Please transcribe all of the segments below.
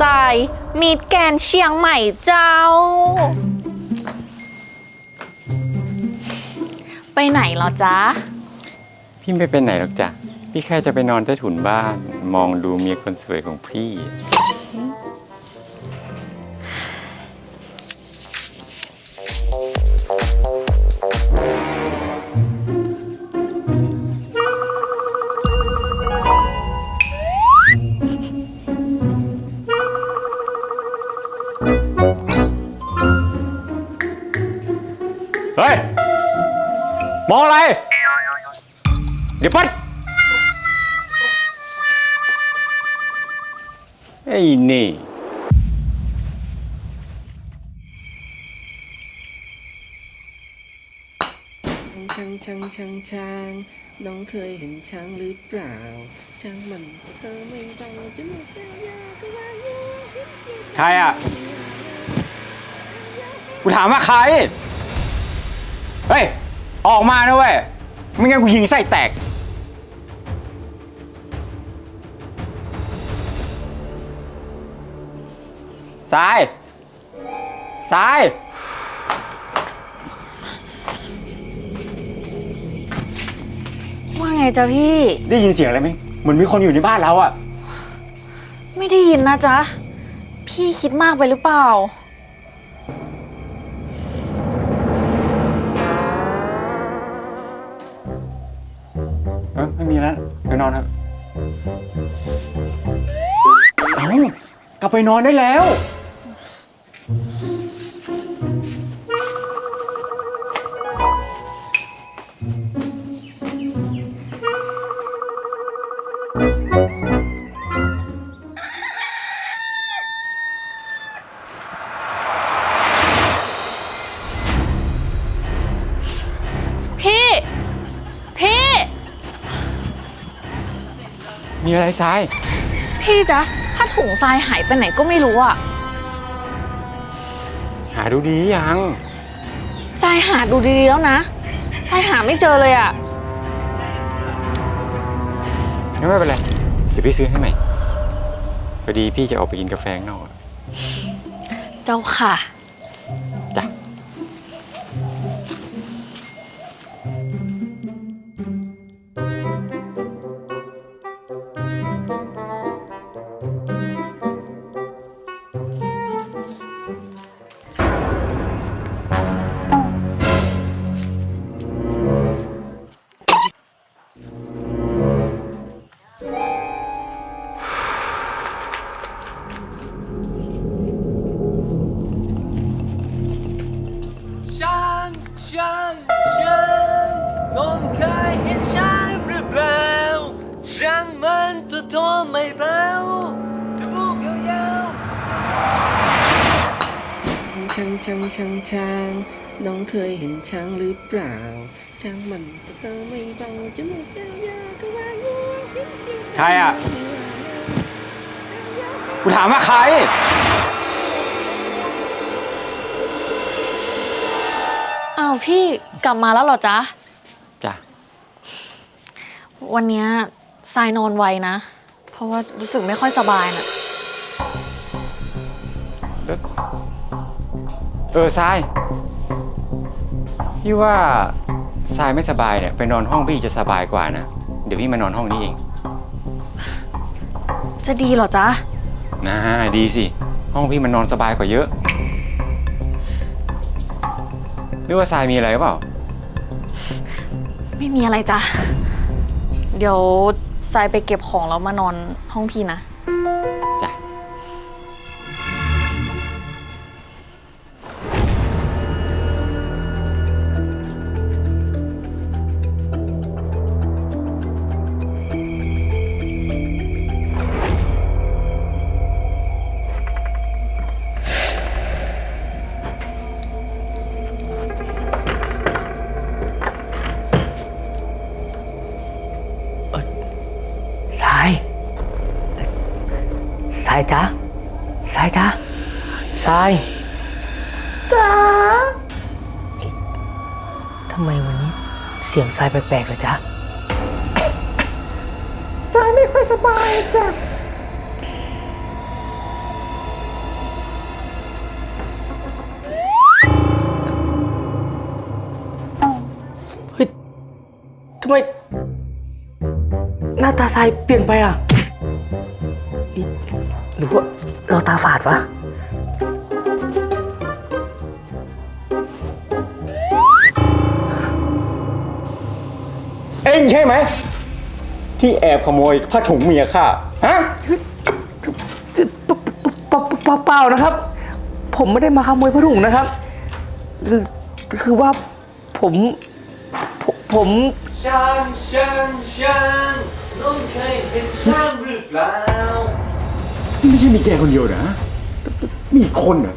ทรายมีดแกนเชียงใหม่เจ้า ไปไหนเหรอจ๊ะ พี่ไม่ไปไหนหรอกจ้ะ พี่แค่จะไปนอนใต้ถุนบ้าน มองดูเมียคนสวยของพี่ มองอะไร เดี๋ยวปัดไอ้นี่ ช้างช้างช้างช้างน้องเคยเห็นช้างหรือเปล่า ช้างมันเธอไม่เบาจมูกยาวๆก็ว่าอยู่ใครอะ กูถามว่าใคร เฮ้ย ออกมานะเว้ย ไม่งั้นกูยิงไส้แตกสายสาย ว่าไงจ๊ะพี่ ได้ยินเสียงอะไรไหมเหมือนมีคนอยู่ในบ้านเราอะ ไม่ได้ยินนะจ๊ะ พี่คิดมากไปหรือเปล่า มีแล้วไปนอนครับ เอ้ากลับไปนอนได้แล้ว อะไรทราย พี่จ๊ะผ้าถุงทรายหายไปไหนก็ไม่รู้อะหาดูดียังทรายหาดูดีๆแล้วนะทรายหาไม่เจอเลยอะงั้นไม่เป็นไร เดี๋ยวพี่ซื้อให้ใหม่พอดีพี่จะออกไปกินกาแฟข้างนอกอะเจ้าค่ะ จ้ะ เบาจมูกยาวๆช้างช้างช้างช้างน้องเคยเห็นช้างหรือเปล่า ช้างมันตัวโตไม่เบาจมูกยาวๆก็ว่าอยู่ใครอะ กูถามว่าใคร อ้าวพี่กลับมาแล้วเหรอจ๊ะ จ้ะ วันเนี้ยทรายนอนไวนะ เพราะว่ารู้สึกไม่ค่อยสบายน่ะ เออทรายพี่ว่าทรายไม่สบายเนี่ยไปนอนห้องพี่จะสบายกว่านะ เดี๋ยวพี่มานอนห้องนี้เองจะดีเหรอจ๊ะ นะดีสิ ห้องพี่มันนอนสบายกว่าเยอะหรือว่าทรายมีอะไรหรือเปล่า ไม่มีอะไรจ้ะ เดี๋ยว ทรายไปเก็บของแล้วมานอนห้องพี่นะายจ๊ะสายจ๊ะสายจ้าทำไมวันนี้เสียงสายแปลกๆเลยจ๊ะสายไม่ค่อยสบายจ้ะเฮ้ยทำไม หน้าตาสายเปลี่ยนไปอะ หรือว่าเราตาฝาดวะ เอ็งใช่ไหม ที่แอบขโมยผ้าถุงเมียข้าฮะ เปล่าเปล่าเปล่านะครับ ผมไม่ได้มาขโมยผ้าถุงนะครับ คือคือว่าผมผมผมช้างช้างช้างน้องเคยเห็นช้างหรือเปล่า นี่ไม่ใช่มีแกคนเดียวนะ มีอีกคนเหรอ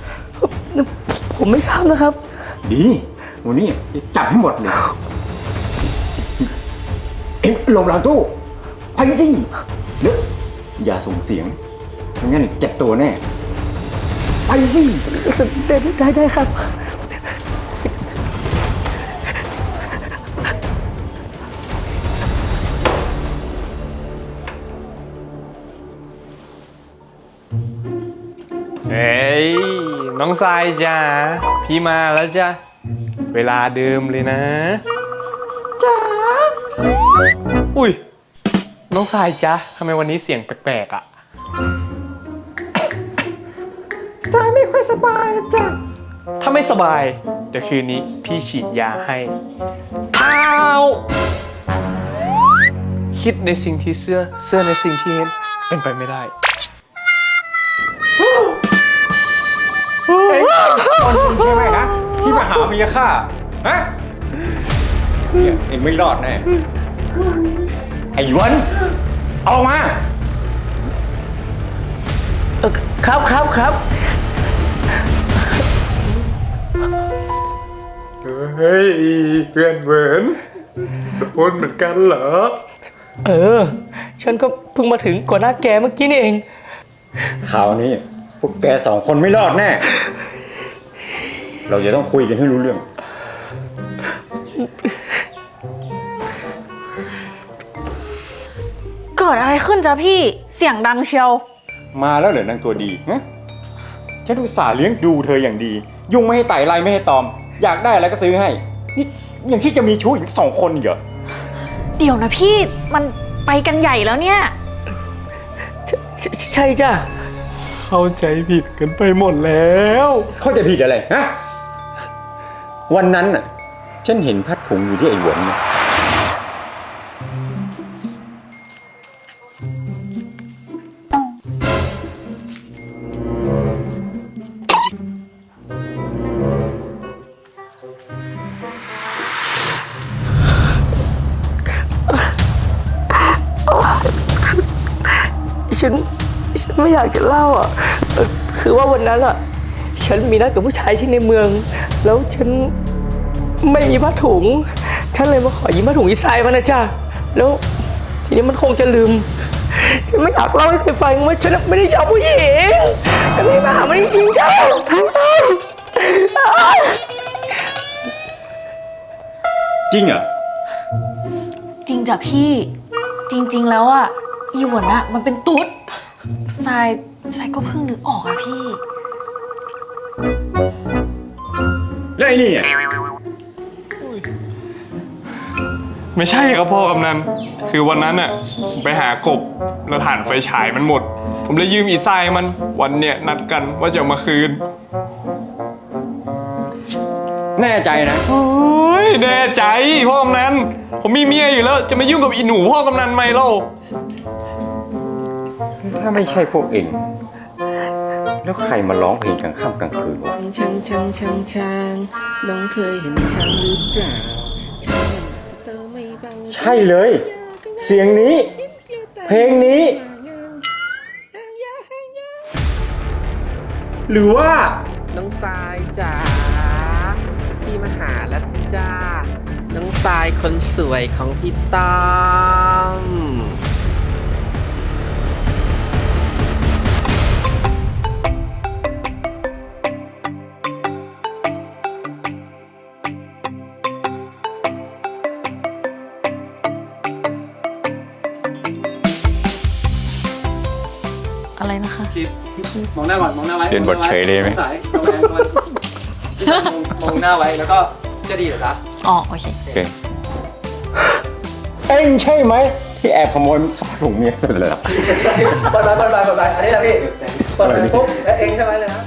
ผมไม่ทราบนะครับ ดีวันนี้จะจับให้หมดเลย เอ็งลงหลังตู้ ไปสิเดี๋ยวอย่าส่งเสียงไม่งั้นเจ็บตัวแน่ ไปสิ ได้ได้ได้ครับ น้องทรายจ้าพี่มาแล้วจ้ะเวลาเดิมเลยนะจ้าอุ้ยน้องทรายจ้ะทำไมวันนี้เสียงแปลกๆอะทรายไม่ค่อยสบายจ้ะถ้าไม่สบาย เดี๋ยวคืนนี้พี่ฉีดยาให้อ้าวคิดในสิ่งที่เสื้อเสื้อในสิ่งที่เห็นเป็นไปไม่ได้ คนจริงใช่ไหมฮะที่มาหาเมียข้าฮะเนี่ยเองไม่รอดแน่ไอ้หยวนออกมา เออครับครับครับ เฮ้ยเพื่อนเหมือนโดนเหมือนกันเหรอ เออ ฉันก็เพิ่งมาถึงก่อนหน้าแกเมื่อกี้นี่เอง คราวนี้พวกแกสองคนไม่รอดแน่ เราจะต้องคุยกันให้รู้เรื่อง เกิดอะไรขึ้นจ๊ะพี่เสียงดังเชียว มาแล้วเหรอนางตัวดีฮะฉันอุตส่าห์เลี้ยงดูเธออย่างดี ยุ่งไม่ให้ไต่ไล่ไม่ให้ตอม อยากได้อะไรก็ซื้อให้ นี่ยังที่จะมีชู้อีกสองคนอีกเหรอ เดี๋ยวนะพี่มันไปกันใหญ่แล้วเนี่ย ใช่ใช่จ้ะ เข้าใจผิดกันไปหมดแล้ว เข้าใจผิดอะไรฮะ วันนั้นน่ะ ฉันเห็นพัดผงอยู่ที่ไอ้หวนเนี่ยฉันฉันไม่อยากจะเล่าอะ คือว่าวันนั้นอะ ฉันมีนัดกับผู้ชายที่ในเมือง แล้วฉันไม่มีผ้าถุง ฉันเลยมาขอยืมผ้าถุงอีทรายมานะจ๊ะแล้วทีนี้มันคงจะลืม ฉันไม่อยากเล่าให้ใครฟังว่าฉันไม่ได้ชอบผู้หญิงฉันไม่ได้มาหามันจริงๆจ้ะจริงเหรอ จริงจ้ะพี่จริง ๆ แล้วอะอีหวนอะมันเป็นตุ๊ดทรายทรายก็เพิ่งนึกออกอะพี่ แล้วไอ้นี่อะไม่ใช่ครับพ่อกำนันคือวันนั้นอะผมไปหากบแล้วถ่านไฟฉายมันหมด ผมเลยยืมอีทรายมันวันเนี้ยนัดกันว่าจะเอามาคืนแน่ใจนะ โอ้ยแน่ใจพ่อกำนันผมมีเมียอยู่แล้วจะมายุ่งกับอีหนูพ่อกำนันไหมเล่าถ้าไม่ใช่พวกเอง แล้วใครมาร้องเพลงกลางค่ำกลางคืนวะช้างช้างช้างช้างน้องเคยเห็นช้างหรือเปล่าช้างเตอไม่เบาใช่เลย เสียงนี้ เพลงนี้ หรือว่า น้องทรายจ๋าพี่มาหาแล้วจ้า น้องทรายคนสวยของพี่ต้อม มองหน้าก่อนมองหน้าไว้เปลี่ยนบทเฉยเลยไหมสายมองหน้าไว้มองหน้าไว้แล้วก็จะดีเหรอจ๊ะอ๋อโอเค โอเคเอ็งใช่ไหมที่แอบขโมยผ้าถุงเมียเลยเหรอเปิดไปเปิดไปเปิดไปอันนี้แหละพี่เปิดไปปุ๊บแล้วเองใช่ไหมเลยนะ